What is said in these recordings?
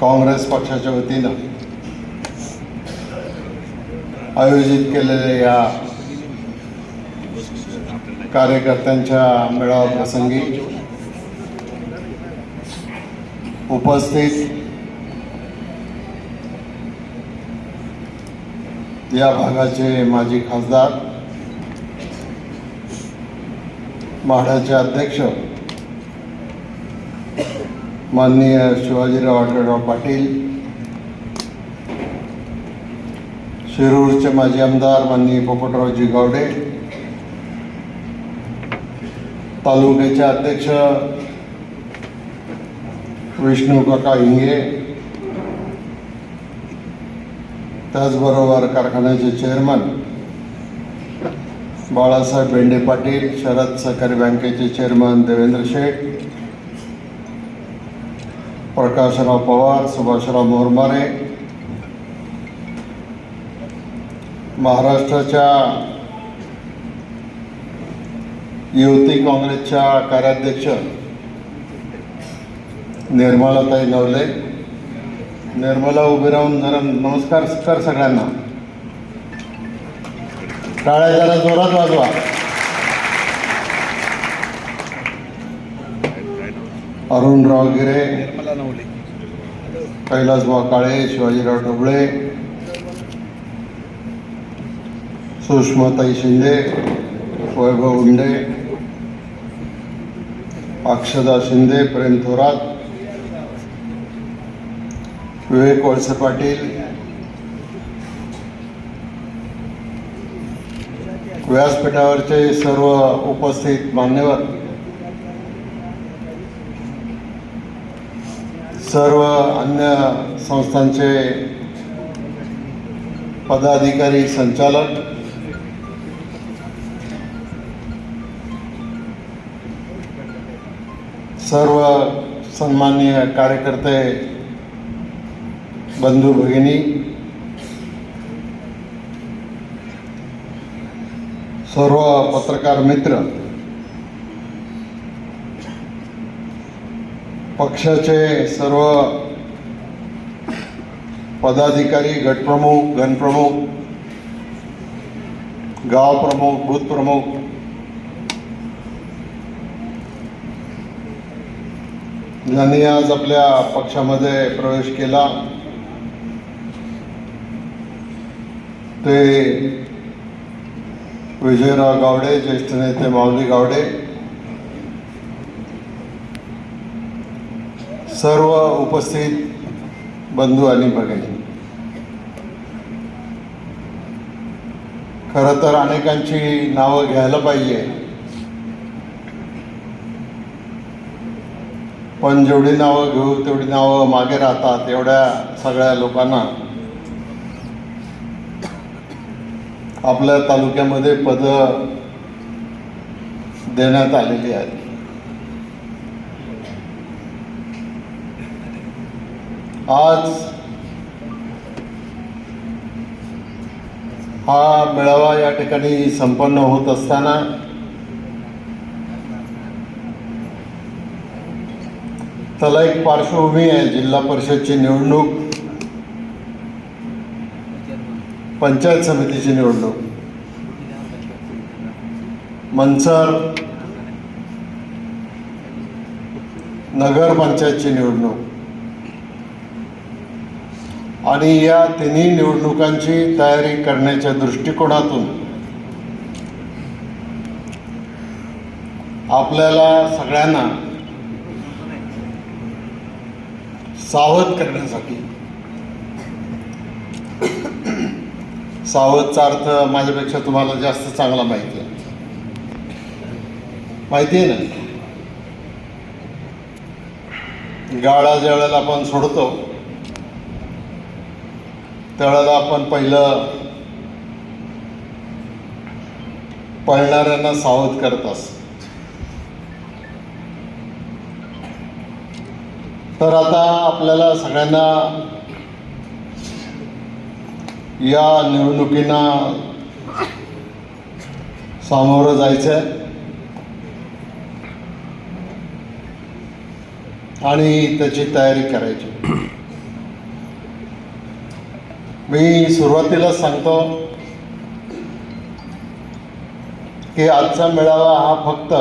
काँग्रेस पक्षाच्या वतीनं आयोजित केलेल्या या कार्यकर्त्यांच्या मेळावा प्रसंगी उपस्थित या भागाचे माजी खासदार म्हाडाचे अध्यक्ष माननीय शिवाजीराव आढळराव पाटील शिरूरचे माजी आमदार माननीय पोपटरावजी गावडे तालुक्याचे अध्यक्ष विष्णू काका हिंगे त्याचबरोबर कारखान्याचे चेअरमन बाळासाहेब बेंडे पाटील शरद सहकारी बँकेचे चेअरमन देवेंद्र शेठ प्रकाशराव पवार सुभाषराव मोरमारे महाराष्ट्राच्या युवती काँग्रेसच्या कार्याध्यक्ष निर्मलाताई नवले निर्मला उभे राहून जरा नमस्कार कर सगळ्यांना. टाळ्या जरा जोरात वाजवा. अरुणराव गिरे कैलासभाऊ काळे शिवाजीराव ढोबळे सुषमाताई शिंदे वैभव उंडे अक्षदा शिंदे प्रेम थोरात विवेक वळसे पाटील व्यासपीठावरचे सर्व उपस्थित मान्यवर सर्व अन्य संस्थांचे पदाधिकारी संचालक सर्व सन्माननीय कार्यकर्ते बंधू भगिनी सर्व पत्रकार मित्र पक्षाचे सर्व पदाधिकारी गटप्रमुख गणप्रमुख गाव प्रमुख बूथ प्रमुख ज्यांनी आज आपल्या पक्षामध्ये प्रवेश केला ते विजयराव गावडे ज्येष्ठ नेते माऊली गावडे सर्व उपस्थित बंधू आणि भगिनी खरं तर अनेकांची नावं घ्यायला पाहिजे. पण जेवढी नावं घेऊ तेवढी नावं मागे राहतात एवढ्या सगळ्या लोकांना. आपल्या तालुक्यामध्ये पद देण्यात आलेली आहेत. आज हा मेळावा या ठिकाणी संपन्न होत असताना त्याला एक पार्श्वभूमी आहे जिल्हा परिषदची निवडणूक पंचायत समितीची निवडणूक. मनसर नगरपंचायतची निवडणूक. आणि या तिन्ही निवडणुकांची तयारी करण्याच्या दृष्टिकोनातून आपल्याला सगळ्यांना सावध करण्यासाठी सावधचा अर्थ माझ्यापेक्षा तुम्हाला जास्त चांगला माहिती आहे. माहिती आहे ना? गाळा ज्या वेळेला आपण सोडतो. त्यावेळेला आपण पहिलं पळणाऱ्यांना सावध करत असतो. तर आता आपल्याला सगळ्यांना या निवडणुकींना सामोरं जायचं आहे आणि त्याची तयारी करायची. मी सुरुवातीला सांगतो की आजचा मेळावा हा फक्त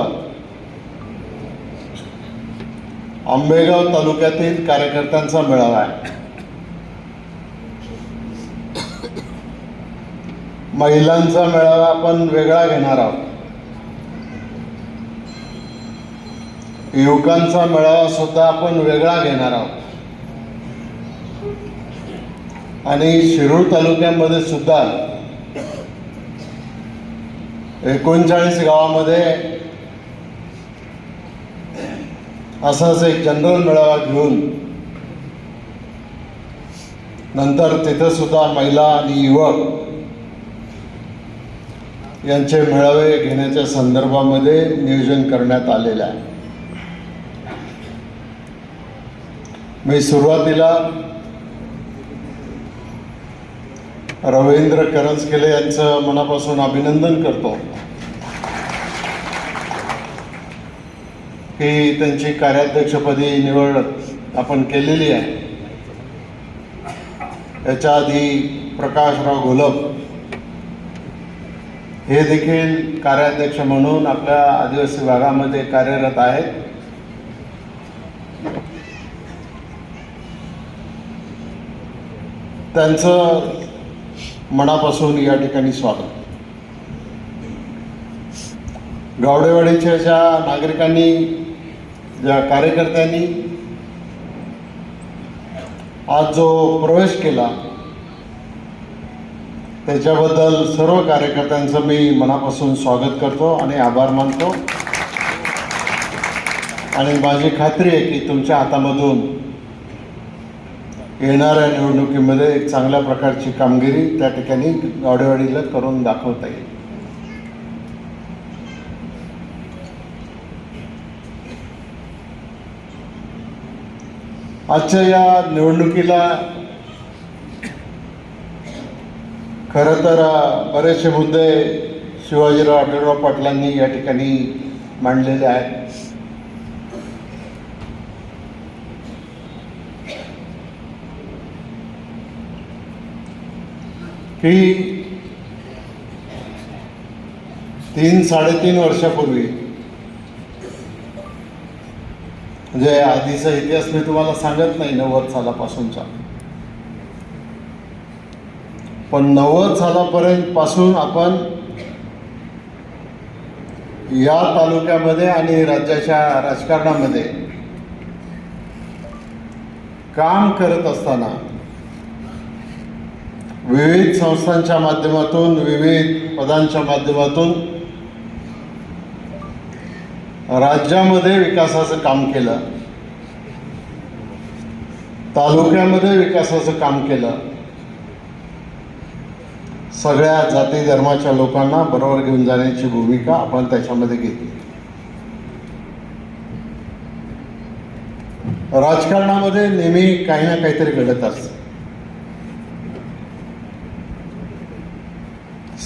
आंबेगाव तालुक्यातील कार्यकर्त्यांचा मेळावा आहे. महिलांचा मेळावा आपण वेगळा घेणार आहोत. युवकांचा मेळावा सुद्धा आपण वेगळा घेणार आहोत. आणि शिरूर तालुक्यामध्ये सुद्धा एकोणचाळीस गावामध्ये असाच एक जनरल मेळावा घेऊन नंतर तिथं सुद्धा महिला आणि युवक यांचे मेळावे घेण्याच्या संदर्भामध्ये नियोजन करण्यात आलेले आहे. मी सुरुवातीला रवींद्र करंजकेले यांचं मनापासून अभिनंदन करतो. की त्यांची कार्याध्यक्षपदी निवड आपण केलेली आहे. याच्या आधी प्रकाशराव घोलप हे देखील कार्याध्यक्ष म्हणून आपल्या आदिवासी भागामध्ये कार्यरत आहेत. त्यांचं मनापासून या ठिकाणी स्वागत. गावडेवाडीच्या ज्या नागरिकांनी ज्या कार्यकर्त्यांनी आज जो प्रवेश केला त्याच्याबद्दल सर्व कार्यकर्त्यांचं मी मनापासून स्वागत करतो आणि आभार मानतो. आणि माझी खात्री आहे की तुमच्या हातामधून येणाऱ्या निवडणुकीमध्ये एक चांगल्या प्रकारची कामगिरी त्या ठिकाणी गावडेवाडीला करून दाखवता येईल. आजच्या या निवडणुकीला खरं तर बरेचसे मुद्दे शिवाजीराव आढळराव पाटलांनी या ठिकाणी मांडलेले आहेत. की तीन साडेतीन वर्षापूर्वी म्हणजे आधीचा इतिहास मी तुम्हाला सांगत नाही नव्वद सालापासूनचा. पण नव्वद सालापर्यंत पासून आपण या तालुक्यामध्ये आणि राज्याच्या राजकारणामध्ये काम करत असताना विविध संस्थांच्या माध्यमातून विविध पदांच्या माध्यमातून राज्यामध्ये विकासाचं काम केलं. तालुक्यामध्ये विकासाचं काम केलं. सगळ्या जाती धर्माच्या लोकांना बरोबर घेऊन जाण्याची भूमिका आपण त्याच्यामध्ये घेतली. राजकारणामध्ये नेहमी काही ना काहीतरी घडत असतं.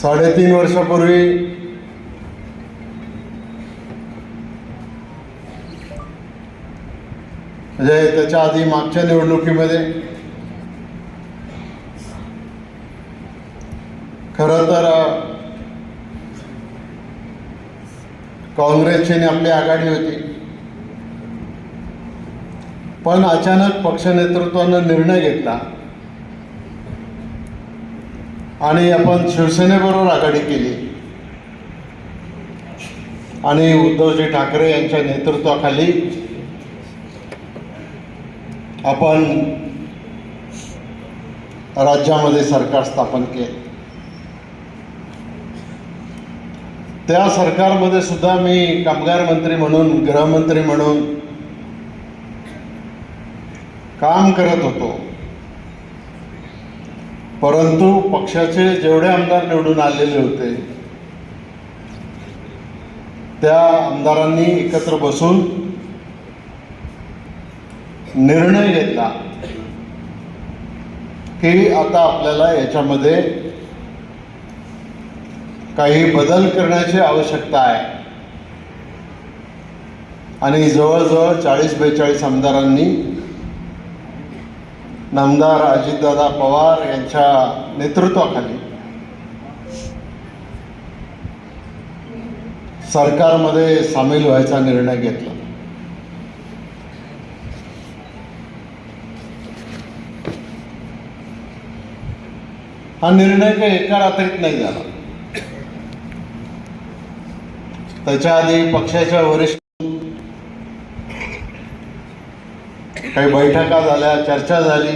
साडेतीन वर्षापूर्वी म्हणजे त्याच्या आधी मागच्या निवडणुकीमध्ये खरं तर काँग्रेसची आणि आपली आघाडी होती. पण अचानक पक्ष नेतृत्वानं निर्णय घेतला. आणि आपण शिवसेनेबरोबर आघाडी केली. आणि उद्धवजी ठाकरे यांच्या नेतृत्वाखाली आपण राज्यामध्ये सरकार स्थापन केलं. त्या सरकारमध्ये सुद्धा मी कामगार मंत्री म्हणून गृहमंत्री म्हणून काम करत होतो. परंतु पक्षाचे जेवढे आमदार निवडून आलेले होते त्या आमदारांनी एकत्र बसून निर्णय घेतला की आता आपल्याला याच्यामध्ये काही बदल करण्याची आवश्यकता आहे. आणि जवळजवळ चाळीस बेचाळीस आमदारांनी नामदार अजितदादा पवार यांच्या नेतृत्वाखाली सरकारमध्ये सामील व्हायचा निर्णय घेतला. हा निर्णय काही एका रात्रीत नाही झाला. त्याच्या आधी पक्षाच्या वरिष्ठ काही बैठका झाल्या चर्चा झाली.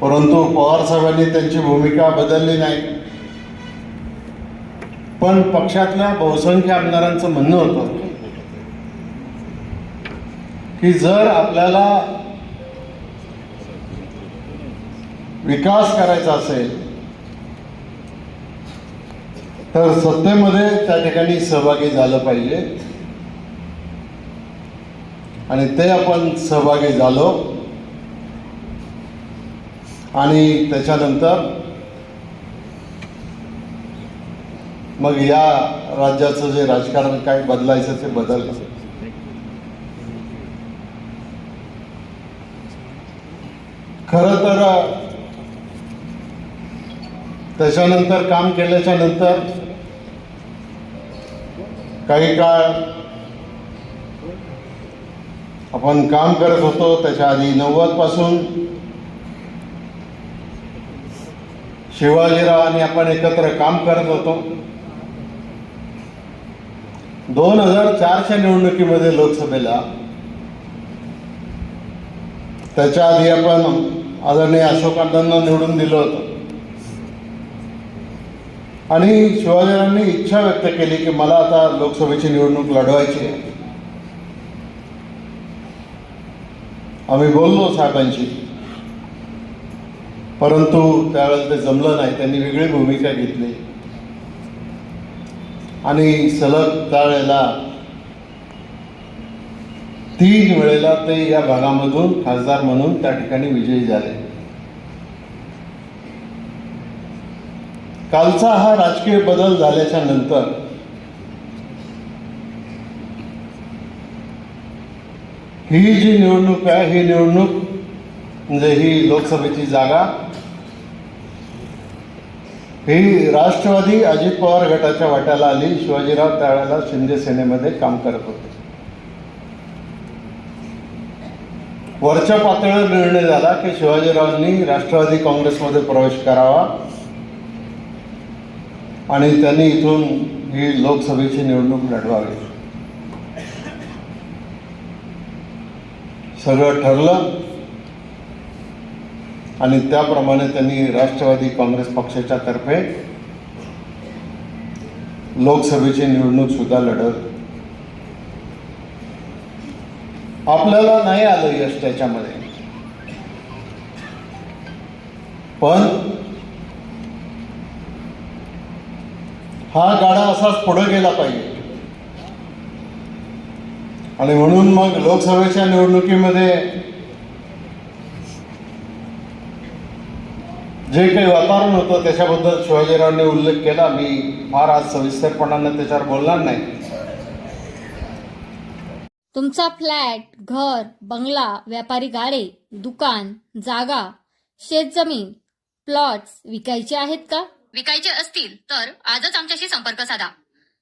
परंतु पवार साहेबांनी त्यांची भूमिका बदलली नाही. पण पक्षातल्या बहुसंख्य आमदारांचं म्हणणं होतं की जर आपल्याला विकास करायचा असेल तर सत्तेमध्ये त्या ठिकाणी सहभागी झालं पाहिजे. आणि ते आपण सहभागी झालो. आणि त्याच्यानंतर मग या राज्याचं जे राजकारण काय बदलायचं ते बदललं. खरं तर त्याच्यानंतर काम केल्याच्यानंतर काही काळ आपण काम करत होतो त्याच्या आधी नव्वदपासून. शिवाजीराव आणि आपण एकत्र काम करत होतो. दोन हजार चारच्या निवडणुकीमध्ये लोकसभेला त्याच्या आधी आपण आदरणीय अशोकांना निवडून दिलं होतं. आणि शिवाजीरावांनी इच्छा व्यक्त केली की मला आता लोकसभेची निवडणूक लढवायची आहे. आम्ही बोललो साहेबांशी. परंतु त्यावेळेला ते जमलं नाही. त्यांनी वेगळी भूमिका घेतली. आणि सलग त्यावेळेला तीन वेळेला ते या भागामधून खासदार म्हणून त्या ठिकाणी विजयी झाले. कालचा हा राजकीय बदल झाल्याच्यानंतर ही जी निवडणूक आहे ही निवडणूक म्हणजे ही लोकसभेची जागा ही राष्ट्रवादी अजित पवार गटाच्या वाट्याला आली शिवाजीराव त्यावेळेला शिंदे सेनेमध्ये काम करत होते. वरच्या पातळीवर निर्णय झाला की शिवाजीरावांनी राष्ट्रवादी काँग्रेसमध्ये प्रवेश करावा आणि त्यांनी इथून ही लोकसभेची निवडणूक लढवावी. सगळं ठरलं. आणि त्याप्रमाणे त्यांनी राष्ट्रवादी काँग्रेस पक्षाच्या तर्फे लोकसभेची निवडणूक सुद्धा लढत आपल्याला नाही आलं यश त्याच्यामध्ये. पण हा गाडा असाच पुढे गेला पाहिजे. आणि म्हणून मग लोकसभेच्या निवडणुकीमध्ये जे काही वातावरण होतं त्याच्याबद्दल शिवाजीरावांनी उल्लेख केला. मी फार आज सविस्तरपणाने त्याच्यावर बोलणार नाही. तुमचा फ्लॅट घर बंगला व्यापारी गाडे दुकान जागा शेतजमीन प्लॉट्स विकायचे आहेत का? विकायचे असतील तर आजच आमच्याशी संपर्क साधा.